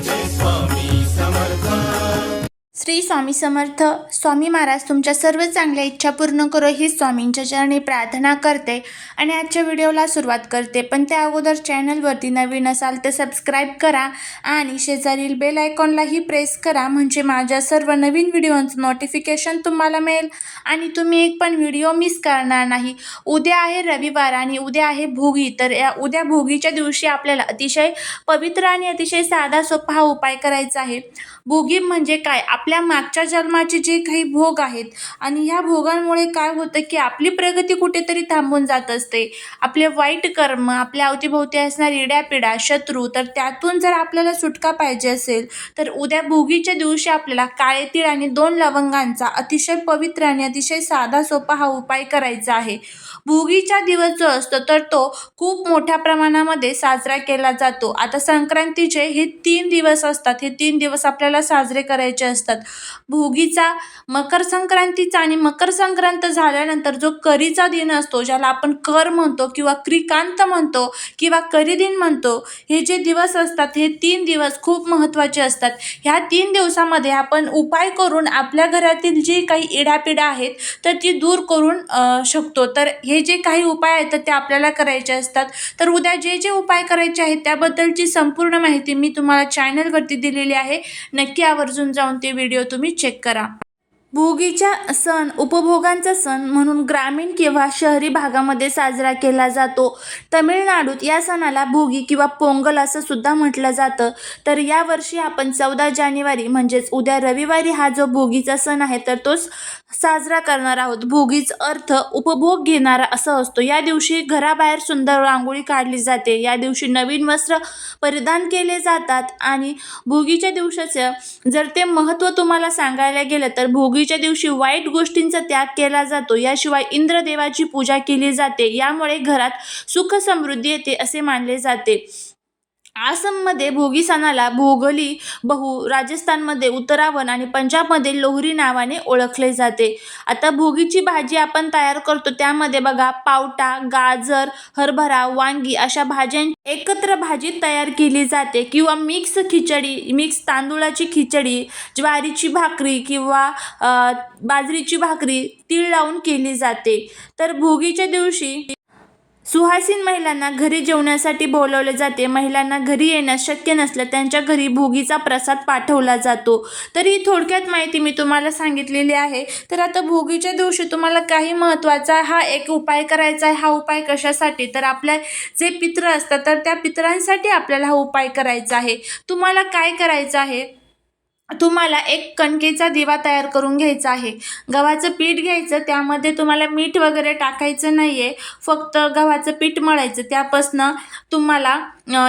this one. Shri Swami Samarth. Swami Maharaj तुमच्या सर्व चांगल्या इच्छा पूर्ण करो ही स्वामींच्या चरणी प्रार्थना करते आणि आजच्या व्हिडिओला सुरुवात करते. पण त्या अगोदर चॅनलवरती नवीन असाल तर सबस्क्राईब करा आणि शेजारील बेल आयकॉनलाही प्रेस करा म्हणजे माझ्या सर्व नवीन व्हिडिओंचं नोटिफिकेशन तुम्हाला मिळेल आणि तुम्ही एक पण व्हिडिओ मिस करणार नाही. उद्या आहे रविवार आणि उद्या आहे भोगी तर या उद्या भोगीच्या दिवशी आपल्याला अतिशय पवित्र आणि अतिशय साधा सोपा हा उपाय करायचा आहे. भोगी म्हणजे काय? आप आपल्या मागच्या जन्माचे जे काही भोग आहेत आणि ह्या भोगांमुळे काय होतं की आपली प्रगती कुठेतरी थांबून जात असते. आपले वाईट कर्म आपल्या अवतीभोवती असणारी इड्यापिडा शत्रू तर त्यातून जर आपल्याला सुटका पाहिजे असेल तर उद्या भोगीच्या दिवशी आपल्याला काळे तीळ आणि दोन लवंगांचा अतिशय पवित्र आणि अतिशय साधा सोपा हा उपाय करायचा आहे. भोगीचा दिवस जो असतो तर तो खूप मोठ्या प्रमाणामध्ये साजरा केला जातो. आता संक्रांतीचे हे तीन दिवस असतात. हे तीन दिवस आपल्याला साजरे करायचे असतात. भोगीचा मकर संक्रांतीचा आणि मकर संक्रांत झाल्यानंतर जो करीचा दिन असतो ज्याला आपण कर म्हणतो किंवा क्रिकांत म्हणतो किंवा करीदिन म्हणतो हे जे दिवस असतात हे तीन दिवस खूप महत्त्वाचे असतात. ह्या तीन दिवसामध्ये आपण उपाय करून आपल्या घरातील जी काही इडापिडा आहेत तर ती दूर करून शकतो. तर हे जे काही उपाय आहेत तर ते आपल्याला करायचे असतात. तर उद्या जे जे उपाय करायचे आहेत त्याबद्दलची संपूर्ण माहिती मी तुम्हाला चॅनलवरती दिलेली आहे. नक्की आवर्जून जाऊन ते व्हिडिओ व्हिडिओ तुम्ही चेक करा. भोगीचा सण उपभोगांचा सण म्हणून ग्रामीण किंवा शहरी भागामध्ये साजरा केला जातो. तमिळनाडूत या सणाला भोगी किंवा पोंगल असं सुद्धा म्हटलं जातं. तर यावर्षी आपण चौदा जानेवारी म्हणजेच उद्या रविवारी हा जो भोगीचा सण आहे तर तोच साजरा करणार आहोत. भोगीच अर्थ उपभोग घेणारा असं असतो. या दिवशी घराबाहेर सुंदर रांगोळी काढली जाते. या दिवशी नवीन वस्त्र परिधान केले जातात आणि भोगीच्या दिवसाचं जर ते महत्त्व तुम्हाला सांगायला गेलं तर भोगी भोगीच्या दिवशी वाईट गोष्टींचा त्याग केला जातो. याशिवाय इंद्रदेवाची पूजा केली जाते. यामुळे घरात सुख समृद्धी येते असे मानले जाते. आसाममध्ये भोगी सणाला भोगली बहु राजस्थानमध्ये उत्तरावण आणि पंजाबमध्ये लोहरी नावाने ओळखले जाते. आता भोगीची भाजी आपण तयार करतो. त्यामध्ये बघा पावटा गाजर हरभरा वांगी अशा भाज्यां एकत्र भाजी तयार केली जाते. किंवा मिक्स खिचडी मिक्स तांदूळाची खिचडी ज्वारीची भाकरी किंवा बाजरीची भाकरी तीळ लावून केली जाते. तर भोगीच्या दिवशी सुहासीन महिलांना घरी जेवण्यासाठी बोलवले जाते. महिलांना घरी येण्यास शक्य नसलं त्यांच्या घरी भोगीचा प्रसाद पाठवला जातो. तर ही थोडक्यात माहिती मी तुम्हाला सांगितलेली आहे. तर आता भोगीच्या दिवशी तुम्हाला काही महत्त्वाचा हा एक उपाय करायचा आहे. हा उपाय कशासाठी? तर आपल्या जे पित्र असतात तर त्या पितरांसाठी आपल्याला हा उपाय करायचा आहे. तुम्हाला काय करायचं आहे? तुम्हाला एक कणकेचा दिवा तयार करून घ्यायचा आहे. गव्हाचं पीठ घ्यायचं त्यामध्ये तुम्हाला मीठ वगैरे टाकायचं नाही आहे फक्त गव्हाचं पीठ मळायचं. त्यापासनं तुम्हाला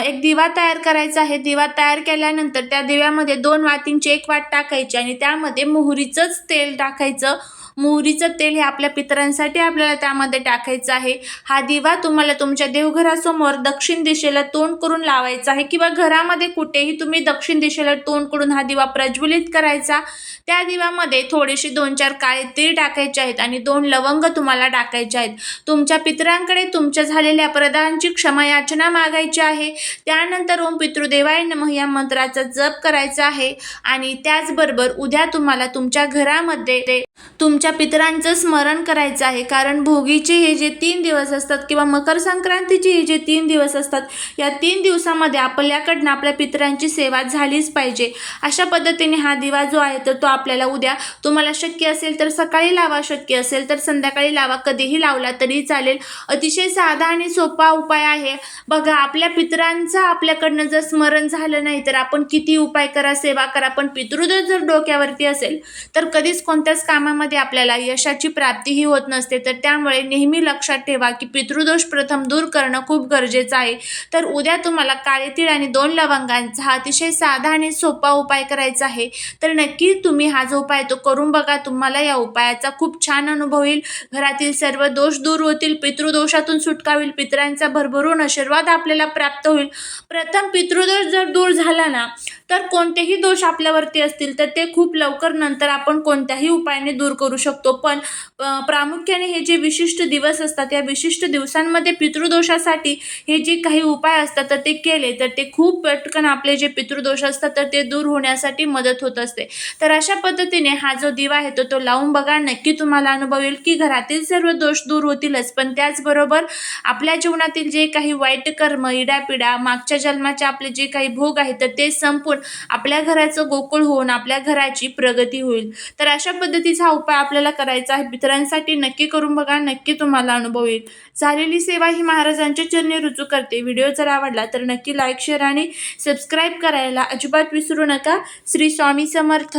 एक दिवा तयार करायचा आहे. दिवा तयार केल्यानंतर त्या दिव्यामध्ये दोन वातींची एक वाट टाकायची आणि त्यामध्ये मोहरीचंच तेल टाकायचं. मोहरीचं तेल हे आपल्या पितरांसाठी आपल्याला त्यामध्ये टाकायचं आहे. हा दिवा तुम्हाला तुमच्या देवघरासमोर दक्षिण दिशेला तोंड करून लावायचा आहे किंवा घरामध्ये कुठेही तुम्ही दक्षिण दिशेला तोंड करून हा दिवा प्रज्वलित करायचा. त्या दिव्यामध्ये थोडेसे दोन चार काळे तीळ टाकायचे आहेत आणि दोन लवंग तुम्हाला टाकायचे आहेत. तुमच्या पितरांकडे तुमच्या झालेल्या अपराधांची क्षमा याचना मागायची आहे. त्यानंतर ओम पितृदेवाय नमः या मंत्राचा जप करायचा आहे आणि त्याचबरोबर उद्या तुम्हाला तुमच्या घरामध्ये ते त्यांच्या पितरांचं स्मरण करायचं आहे. कारण भोगीचे हे जे तीन दिवस असतात किंवा मकर संक्रांतीचे हे जे तीन दिवस असतात या तीन दिवसामध्ये आपल्याकडनं आपल्या पितरांची सेवा झालीच पाहिजे. अशा पद्धतीने हा दिवा जो आहे तर तो आपल्याला उद्या तुम्हाला शक्य असेल तर सकाळी लावा शक्य असेल तर संध्याकाळी लावा. कधीही लावला तरी चालेल. अतिशय साधा आणि सोपा उपाय आहे. बघा आपल्या पितरांचं आपल्याकडनं जर स्मरण झालं नाही तर आपण किती उपाय करा सेवा करा. पण पितृदोष जर डोक्यावरती असेल तर कधीच कोणत्याच कामामध्ये आपल्या आपल्याला यशाची प्राप्तीही होत नसते तर त्यामुळे नेहमी लक्षात ठेवा की पितृदोष प्रथम दूर करणं खूप गरजेचं आहे. तर उद्या तुम्हाला काळे तीळ आणि दोन लवंगांचा हा अतिशय साधा आणि सोपा उपाय करायचा आहे. तर नक्की तुम्ही हा जो उपाय तो करून बघा तुम्हाला या उपायाचा खूप छान अनुभव येईल. घरातील सर्व दोष दूर होतील पितृदोषातून सुटका होईल पितरांचा भरभरून आशीर्वाद आपल्याला प्राप्त होईल. प्रथम पितृदोष जर दूर झाला ना तर कोणतेही दोष आपल्यावरती असतील तर ते खूप लवकर नंतर आपण कोणत्याही उपायाने दूर करू शकतो. शकतो. पण प्रामुख्याने हे जे विशिष्ट दिवस असतात या विशिष्ट दिवसांमध्ये पितृदोषासाठी हे जे काही उपाय असतात तर ते केले तर ते खूप पटकन आपले जे पितृदोष असतात तर ते दूर होण्यासाठी मदत होत असते. तर अशा पद्धतीने हा जो दिवा आहे तो तो लावून बघा. नक्की तुम्हाला अनुभव येईल की घरातील सर्व दोष दूर होतीलच. पण त्याचबरोबर आपल्या जीवनातील जे काही वाईट कर्म इडापिडा मागच्या जन्माचे आपले जे काही भोग आहेत तर ते संपून आपल्या घराचं गोकुळ होऊन आपल्या घराची प्रगती होईल. तर अशा पद्धतीचा उपाय आपल्याला करायचा आहे. मित्रांसाठी नक्की करून बघा नक्की तुम्हाला अनुभव येईल. झालेली सेवा ही महाराजांच्या चरणी रुजू करते. व्हिडिओ जर आवडला तर नक्की लाईक शेअर आणि सबस्क्राईब करायला अजिबात विसरू नका. श्री स्वामी समर्थ.